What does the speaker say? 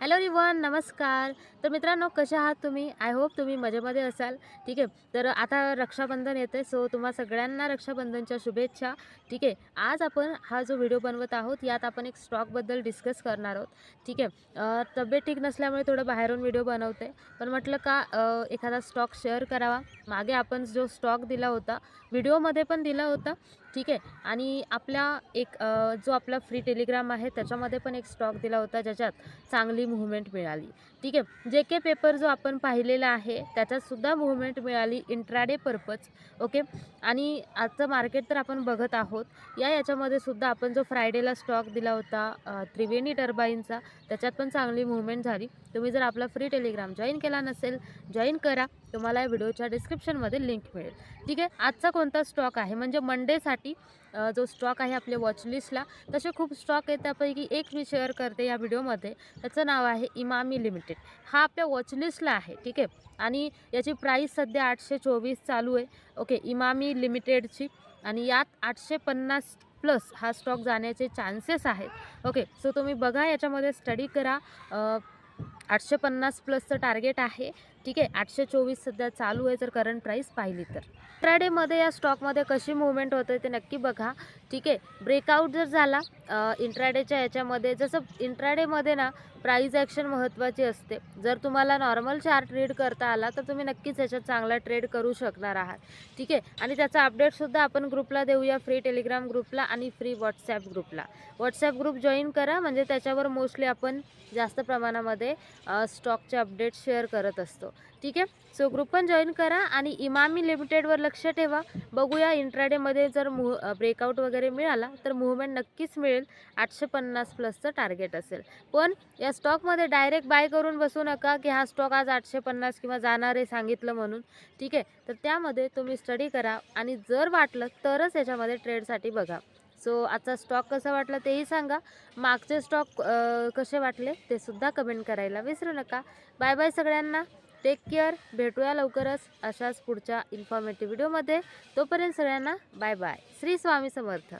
Hello रिवन नमस्कार. तर मित्रांनो कसे आहात तुम्ही? आय होप तुम्ही मजेमध्ये असाल. ठीक आहे? तर आता रक्षाबंधन येते सो तुम्हा सगळ्यांना रक्षाबंधनच्या शुभेच्छा. ठीक आहे? आज आपण हा जो व्हिडिओ बनवत आहोत यात आपण एक स्टॉकबद्दल डिस्कस करणार आहोत. ठीक आहे? तब्येत ठीक नसल्यामुळे थोडं बाहेरून व्हिडिओ बनवते. पण म्हटलं का एखादा स्टॉक शेअर करावा. मागे आपण जो स्टॉक दिला होता व्हिडिओमध्ये पण दिला होता. ठीक आहे? आणि आपल्या एक जो आपला फ्री टेलिग्राम आहे त्याच्यामध्ये पण एक स्टॉक दिला होता ज्याच्यात चांगली मुवमेंट मिळाली. ठीक आहे? जे के पेपर जो आपण पाहिलेला आहे त्याच्यातसुद्धा मुवमेंट मिळाली इंट्राडे पर्पज ओके आणि आजचं मार्केट तर आपण बघत आहोत. या याच्यामध्ये सुद्धा आपण जो फ्रायडेला स्टॉक दिला होता त्रिवेणी टर्बाईनचा त्याच्यात पण चांगली मुवमेंट झाली. तुम्ही जर आपला फ्री टेलिग्राम जॉईन केला नसेल जॉईन करा. तुम्हाला या व्हिडिओच्या डिस्क्रिप्शनमध्ये लिंक मिळेल. ठीक आहे? आजचा कोणता स्टॉक आहे? म्हणजे मंडेसाठी जो स्टॉक आहे आपल्या वॉचलिस्टला तसे खूप स्टॉक आहे त्यापैकी एक मी शेअर करते या व्हिडिओमध्ये. त्याचं नाव आहे इमामी लिमिटेड. हा आपल्या वॉचलिस्टला आहे ठीक आहे? आणि याची प्राईस सध्या आठशे चोवीस चालू आहे. ओके इमामी लिमिटेडची. आणि यात आठशे पन्नास प्लस हा स्टॉक जाण्याचे चान्सेस आहेत. ओके सो तुम्ही बघा याच्यामध्ये स्टडी करा. आठशे पन्नास प्लसचं टार्गेट आहे. ठीक आहे? आठशे चोवीस सध्या चालू आहे जर करंट प्राईस पाहिली तर. इंट्राडेमध्ये या स्टॉकमध्ये कशी मुवमेंट होते ते नक्की बघा. ठीक आहे? ब्रेकआउट जर झाला इंट्राडेच्या याच्यामध्ये जसं इंट्राडेमध्ये ना प्राईज ॲक्शन महत्त्वाची असते. जर तुम्हाला नॉर्मल चार्ट रीड करता आला तर तुम्ही नक्कीच याच्यात चांगला ट्रेड करू शकणार आहात. ठीक आहे? आणि त्याचा अपडेटसुद्धा आपण ग्रुपला देऊया फ्री टेलिग्राम ग्रुपला आणि फ्री व्हॉट्सॲप ग्रुपला व्हॉट्सॲप ग्रुप जॉईन करा म्हणजे त्याच्यावर मोस्टली आपण जास्त प्रमाणामध्ये स्टॉकचे अपडेट शेअर करत असतो. ठीक आहे? सो ग्रुप पण जॉईन करा आणि इमामी लिमिटेडवर लक्ष ठेवा. बघूया इंट्राडेमध्ये जर मु ब्रेकआउट वगैरे मिळाला तर मुवमेंट नक्कीच मिळेल. आठशे पन्नास प्लसचं टार्गेट असेल. पण या स्टॉकमध्ये डायरेक्ट बाय करून बसू नका की हा स्टॉक आज आठशे पन्नास किंवा जाणार आहे सांगितलं म्हणून. ठीक आहे? तर त्यामध्ये तुम्ही स्टडी करा आणि जर वाटलं तरच याच्यामध्ये ट्रेडसाठी बघा. सो आजचा स्टॉक कसा वाटला तेही सांगा. मागचे स्टॉक कसे वाटले ते सुद्धा कमेंट करायला विसरू नका. बाय बाय सगळ्यांना. टेक केअर भेटूया लवकरच अशाच पुढच्या इन्फॉर्मेटिव्ह व्हिडिओमध्ये तोपर्यंत सगळ्यांना बाय बाय श्री स्वामी समर्थ.